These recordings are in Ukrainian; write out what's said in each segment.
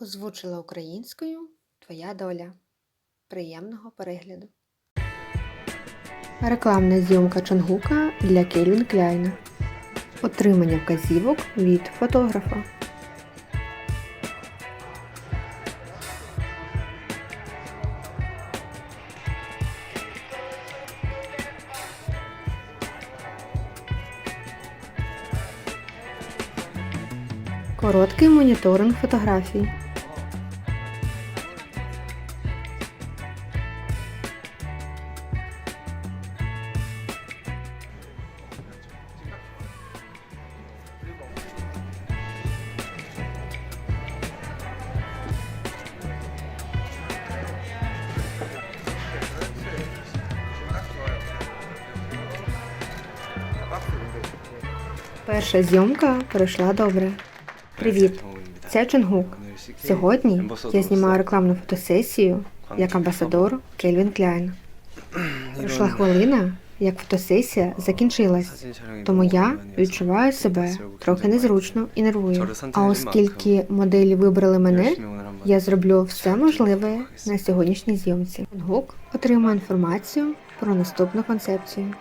Озвучила українською Твоя доля. Приємного перегляду. Рекламна зйомка Чонгука для Кельвін Кляйна. Отримання вказівок від фотографа. Короткий моніторинг фотографій. Перша зйомка пройшла добре. Привіт, це Чонгук. Сьогодні я знімаю рекламну фотосесію як амбасадор Кельвін Кляйн. Пройшла хвилина, як фотосесія закінчилась, тому я відчуваю себе трохи незручно і нервую. А оскільки моделі вибрали мене, я зроблю все можливе на сьогоднішній зйомці. Чонгук отримає інформацію про наступну концепцію.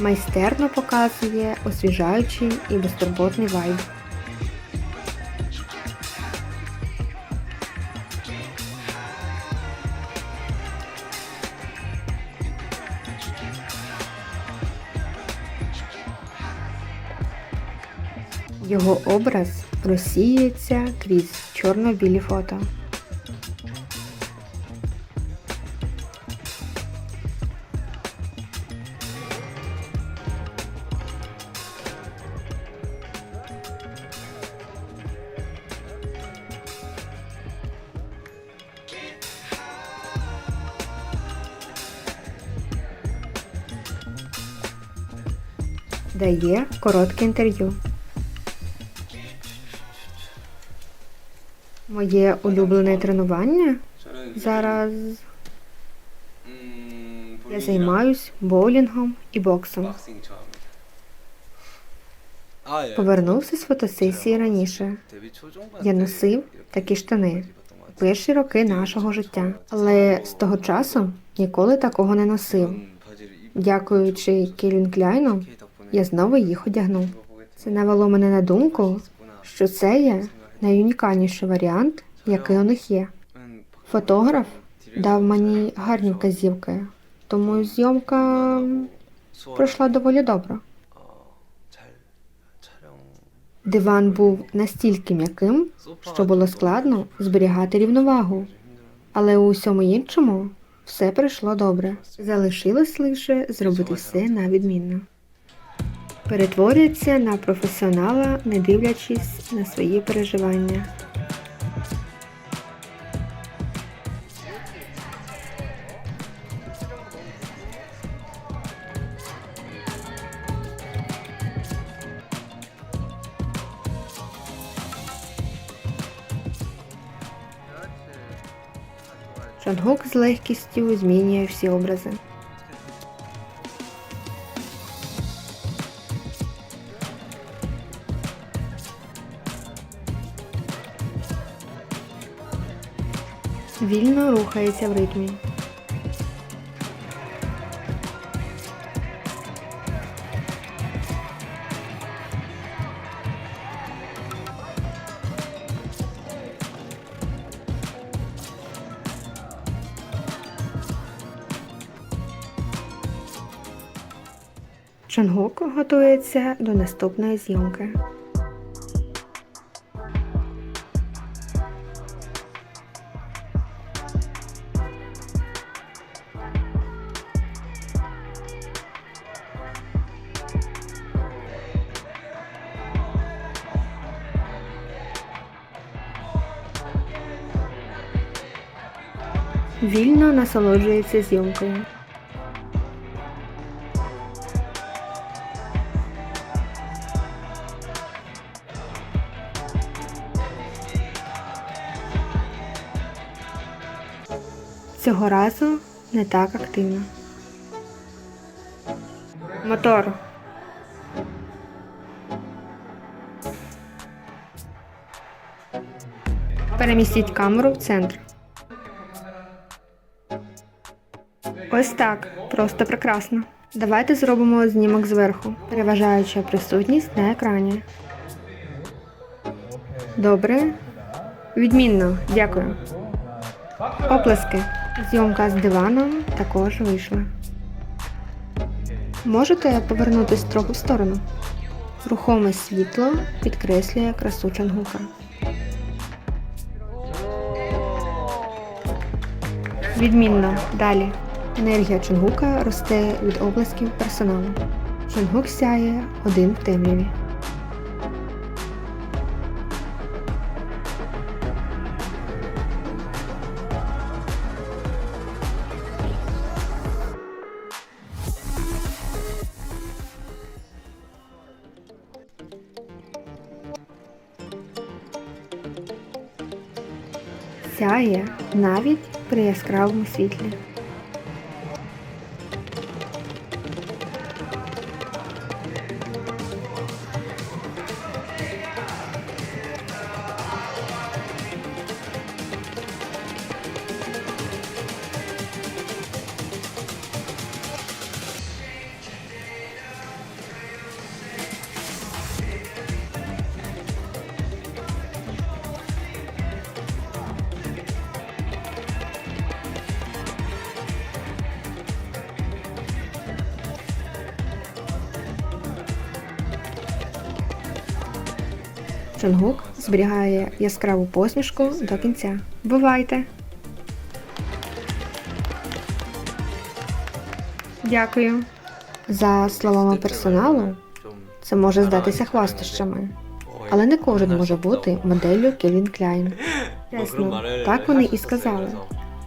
Майстерно показує освіжаючий і безтурботний вайб. Його образ розсіюється крізь чорно-білі фото. Дає коротке інтерв'ю. Моє улюблене тренування зараз я займаюсь боулінгом і боксом. Повернувся з фотосесії раніше. Я носив такі штани перші роки нашого життя, але з того часу ніколи такого не носив. Дякуючи Кельвін Кляйну, я знову їх одягнув. Це навело мене на думку, що це є найунікальніший варіант, який у них є. Фотограф дав мені гарні вказівки, тому зйомка пройшла доволі добре. Диван був настільки м'яким, що було складно зберігати рівновагу, але у всьому іншому все пройшло добре. Залишилось лише зробити все на відмінно. Перетворюється на професіонала, не дивлячись на свої переживання. Чонгук з легкістю змінює всі образи. Вільно рухається в ритмі. Чонгук готується до наступної зйомки. Вільно насолоджується зйомкою. Цього разу не так активно. Мотор. Перемістіть камеру в центр. Ось так. Просто прекрасно. Давайте зробимо знімок зверху, переважаючи присутність на екрані. Добре. Відмінно, дякую. Оплески. Зйомка з диваном також вийшла. Можете повернутись трохи в сторону. Рухоме світло підкреслює красу Чангука. Відмінно. Далі. Енергія Чонгука росте від облисків персоналу. Чонгук сяє один в темряві. Сяє навіть при яскравому світлі. Чонгук зберігає яскраву посмішку до кінця. Бувайте! Дякую. За словами персоналу, це може здатися хвастощами, але не кожен може бути моделлю Кельвін Кляйн. Чесно, так вони і сказали.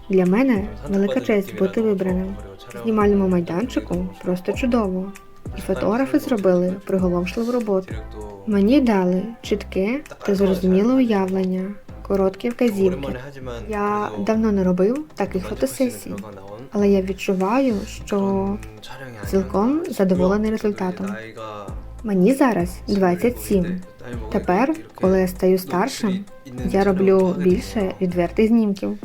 Для мене велика честь бути вибраним. Знімальному майданчику просто чудово. І фотографи зробили приголомшливу роботу. Мені дали чітке та зрозуміле уявлення, короткі вказівки. Я давно не робив таких фотосесій, але я відчуваю, що цілком задоволений результатом. Мені зараз 27. Тепер, коли я стаю старшим, я роблю більше відвертих знімків.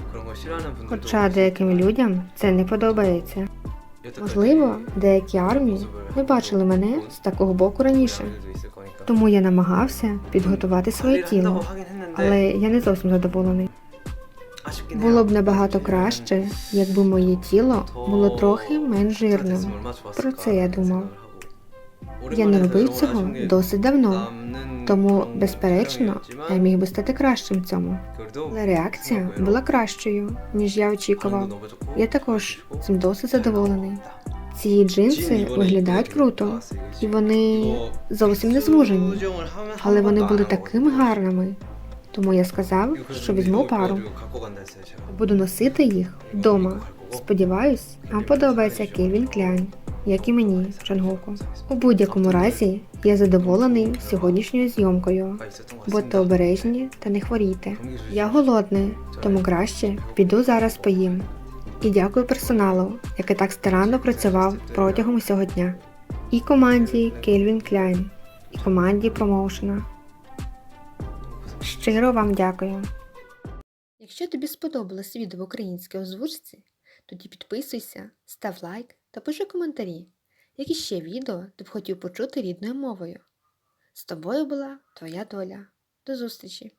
Хоча деяким людям це не подобається. Можливо, деякі армії не бачили мене з такого боку раніше, тому я намагався підготувати своє тіло, але я не зовсім задоволений. Було б набагато краще, якби моє тіло було трохи менш жирним. Про це я думав. Я не робив цього досить давно, тому, безперечно, я міг би стати кращим в цьому. Але реакція була кращою, ніж я очікував. Я також цим досить задоволений. Ці джинси виглядають круто, і вони зовсім не звужені, але вони були такими гарними. Тому я сказав, що візьму пару. Буду носити їх вдома. Сподіваюсь, вам подобається Кельвін Кляйн, як і мені, Чангоку. У будь-якому разі я задоволений сьогоднішньою зйомкою. Будьте обережні та не хворійте. Я голодний, тому краще піду зараз поїм. І дякую персоналу, який так старанно працював протягом усього дня. І команді Кельвін Кляйн, і команді промоушена. Щиро вам дякую. Якщо тобі сподобалось відео в українській озвучці, тоді підписуйся, став лайк та пиши коментарі, які ще відео ти б хотів почути рідною мовою. З тобою була твоя доля. До зустрічі!